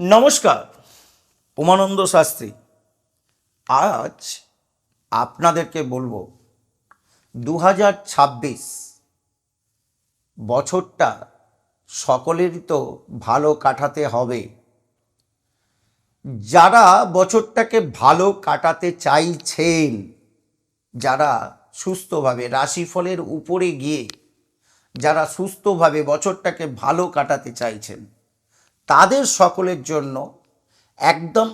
নমস্কার, উমানন্দ শাস্ত্রী। আজ আপনাদেরকে বলব দু হাজার ছাব্বিশ বছরটা সকলেরই তো ভালো কাটাতে হবে। যারা বছরটাকে ভালো কাটাতে চাইছেন, যারা সুস্থভাবে রাশিফলের উপরে গিয়ে, যারা সুস্থভাবে বছরটাকে ভালো কাটাতে চাইছেন তাদের সকলের জন্য একদম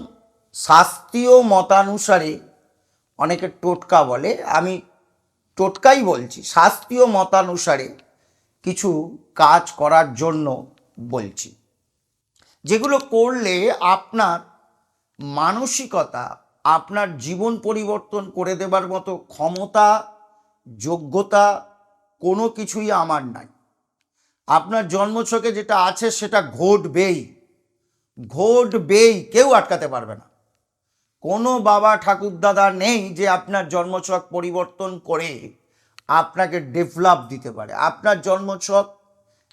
শাস্ত্রীয় মতানুসারে অনেকে টোটকা বলে, আমি টোটকাই বলছি, শাস্ত্রীয় মতানুসারে কিছু কাজ করার জন্য বলছি। যেগুলো করলে আপনার মানসিকতা, আপনার জীবন পরিবর্তন করে দেবার মতো ক্ষমতা, যোগ্যতা কোনো কিছুই আমার নাই। আপনার জন্মছকে যেটা আছে সেটা ঘটবেই। ঘটবেই, কেউ আটকাতে পারবে না। কোনো বাবা ঠাকুরদাদা নেই যে আপনার জন্মছক পরিবর্তন করে আপনাকে ডেভেলপ দিতে পারে। আপনার জন্মছক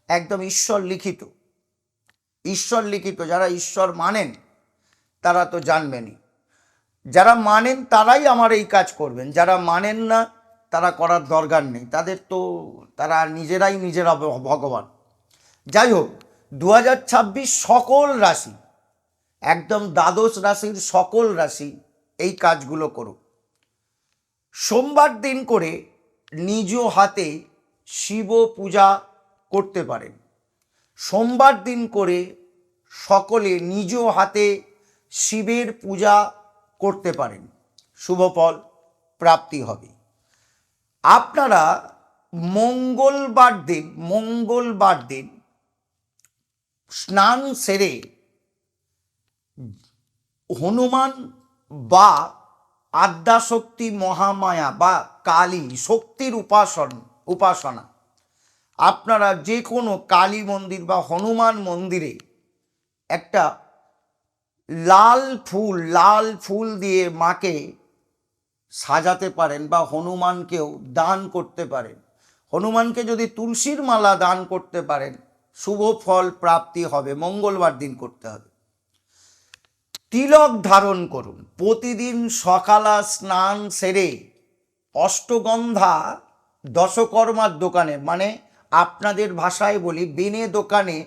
একদম ঈশ্বর লিখিত। ঈশ্বর লিখিত, যারা ঈশ্বর মানেন, তারা তো জানবেনই। যারা মানেন, তারাই আমার এই কাজ করবেন। যারা মানেন না তারা করার দরকার নেই। তাদের তো তারা নিজেরাই নিজেরা ভগবান। যাই হোক দু হাজার ছাব্বিশ সকল রাশি, একদম দ্বাদশ রাশির সকল রাশি এই কাজগুলো করুক। সোমবার দিন করে নিজ হাতে শিব পূজা করতে পারেন। সোমবার দিন করে সকলে নিজ হাতে শিবের পূজা করতে পারেন। শুভ ফল, প্রাপ্তি হবে। আপনারা মঙ্গলবার দিন মঙ্গলবার দিন স্নান সেরে হনুমান বা আদ্যাশক্তি মহামায়া বা কালী শক্তির উপাসন, উপাসনা, আপনারা যে কোনো কালী মন্দির বা হনুমান মন্দিরে একটা লাল ফুল লাল ফুল দিয়ে মাকে সাজাতে পারেন বা হনুমানকেও দান করতে পারেন। হনুমানকে যদি তুলসীর মালা দান করতে পারেন, শুভ ফল প্রাপ্তি হবে, মঙ্গলবার দিন করতে হবে। তিলক ধারণ করুন, প্রতিদিন সকালা স্নান সেরে অষ্টগন্ধা দশকর্মার দোকানে মানে আপনাদের ভাষায় বলি, বেনে দোকানে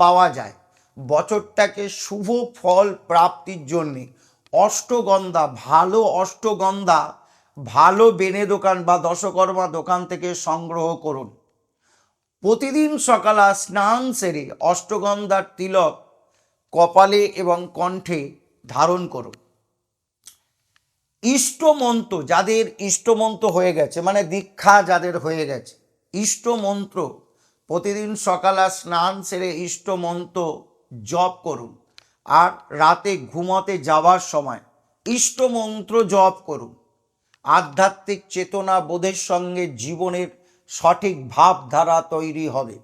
পাওয়া যায়। বছরটাকে শুভ ফল প্রাপ্তির জন্যে অষ্টগন্ধা, ভালো অষ্টগন্ধা, ভালো বেনে দোকান বা দশকর্মা দোকান থেকে সংগ্রহ করুন। প্রতিদিন সকালে স্নান সেরে অষ্টগন্ধার তিলক কপালে এবং কণ্ঠে ধারণ করুন। ইষ্টমন্ত্র যাদের ইষ্টমন্ত্র হয়ে গেছে মানে দীক্ষা যাদের হয়ে গেছে, ইষ্টমন্ত্র। প্রতিদিন সকালে স্নান সেরে ইষ্টমন্ত্র জপ করুন। আর রাতে ঘুমাতে যাওয়ার সময় ইষ্টমন্ত্র জপ করুন। আধ্যাত্মিক চেতনা বোধের সঙ্গে জীবনের সঠিক ভাবধারা তৈরি হবে।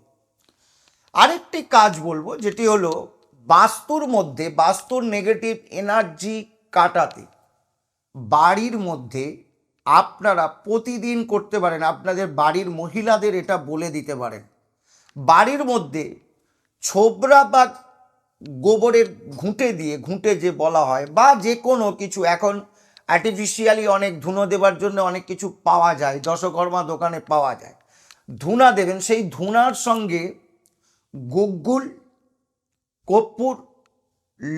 আরেকটি কাজ বলব, যেটি হলো বাস্তুর মধ্যে, বাস্তুর নেগেটিভ এনার্জি কাটাতে। বাড়ির মধ্যে আপনারা প্রতিদিন করতে পারেন, আপনাদের বাড়ির মহিলাদের এটা বলে দিতে পারেন। বাড়ির মধ্যে ছোবরা বা গোবরের ঘুঁটে দিয়ে, ঘুঁটে যে বলা হয় বা যে কোনো কিছু, এখন আর্টিফিশিয়ালি অনেক ধুনো দেবার জন্য অনেক কিছু পাওয়া যায় দশকর্মা দোকানে পাওয়া যায়। ধুনা দেবেন সেই ধুনার সঙ্গে গুগ্গুল, কর্পূর,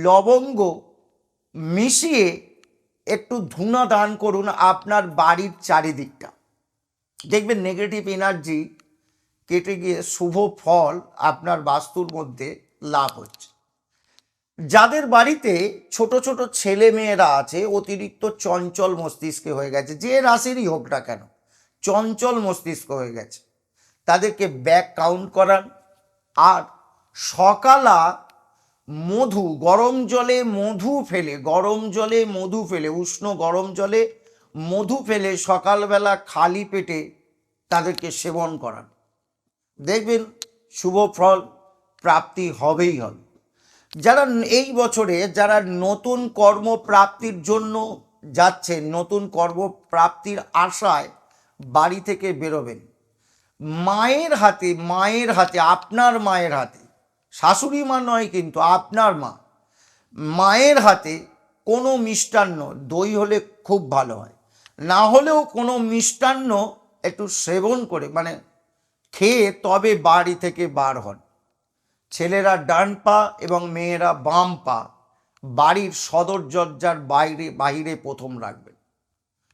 লবঙ্গ মিশিয়ে একটু ধুনা দান করুন আপনার বাড়ির চারিদিকটা। দেখবেন নেগেটিভ এনার্জি কেটে গিয়ে শুভ ফল আপনার বাস্তুর মধ্যে লাভ হচ্ছে। যাদের বাড়িতে ছোট ছোট ছেলে মেয়েরা আছে, অতিরিক্ত চঞ্চল মস্তিষ্কে হয়ে গেছে, যে রাশিরই হোক না কেন, চঞ্চল মস্তিষ্ক হয়ে গেছে। তাদেরকে ব্যাক কাউন্ট করান। আর সকালা মধু, গরম জলে মধু ফেলে, গরম জলে মধু ফেলে, উষ্ণ গরম জলে মধু ফেলে সকালবেলা খালি পেটে তাদেরকে সেবন করান। দেখবেন শুভ ফল প্রাপ্তি হবেই হবে। যারা এই বছরে যারা নতুন কর্মপ্রাপ্তির জন্য যাচ্ছেন নতুন কর্মপ্রাপ্তির আশায় বাড়ি থেকে বেরোবেন। মায়ের হাতে মায়ের হাতে, আপনার মায়ের হাতে, শাশুড়ি মা নয় কিন্তু আপনার মা, মায়ের হাতে কোনো মিষ্টান্ন, দই হলে খুব ভালো হয়। না হলেও কোনো মিষ্টান্ন একটু সেবন করে মানে খেয়ে তবে বাড়ি থেকে বার হন। ছেলেরা ডান পা এবং মেয়েরা বাম পা। বাড়ির সদর দরজার বাইরে বাইরে প্রথম রাখবেন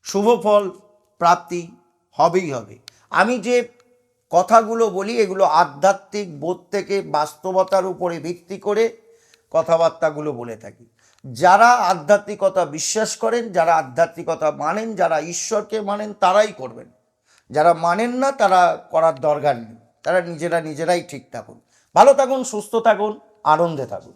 শুভ ফল, প্রাপ্তি, হবেই হবে। আমি যে কথাগুলো বলি, এগুলো আধ্যাত্মিক বোধ থেকে বাস্তবতার উপরে ভিত্তি করে কথাবার্তাগুলো বলে থাকি। যারা আধ্যাত্মিকতা বিশ্বাস করেন, যারা আধ্যাত্মিকতা মানেন, যারা ঈশ্বরকে মানেন, তারাই করবেন। যারা মানেন না, তারা করার দরকার নেই। তারা নিজেরা নিজেরাই ঠিক থাকুন। ভালো থাকুন সুস্থ থাকুন আনন্দে থাকুন।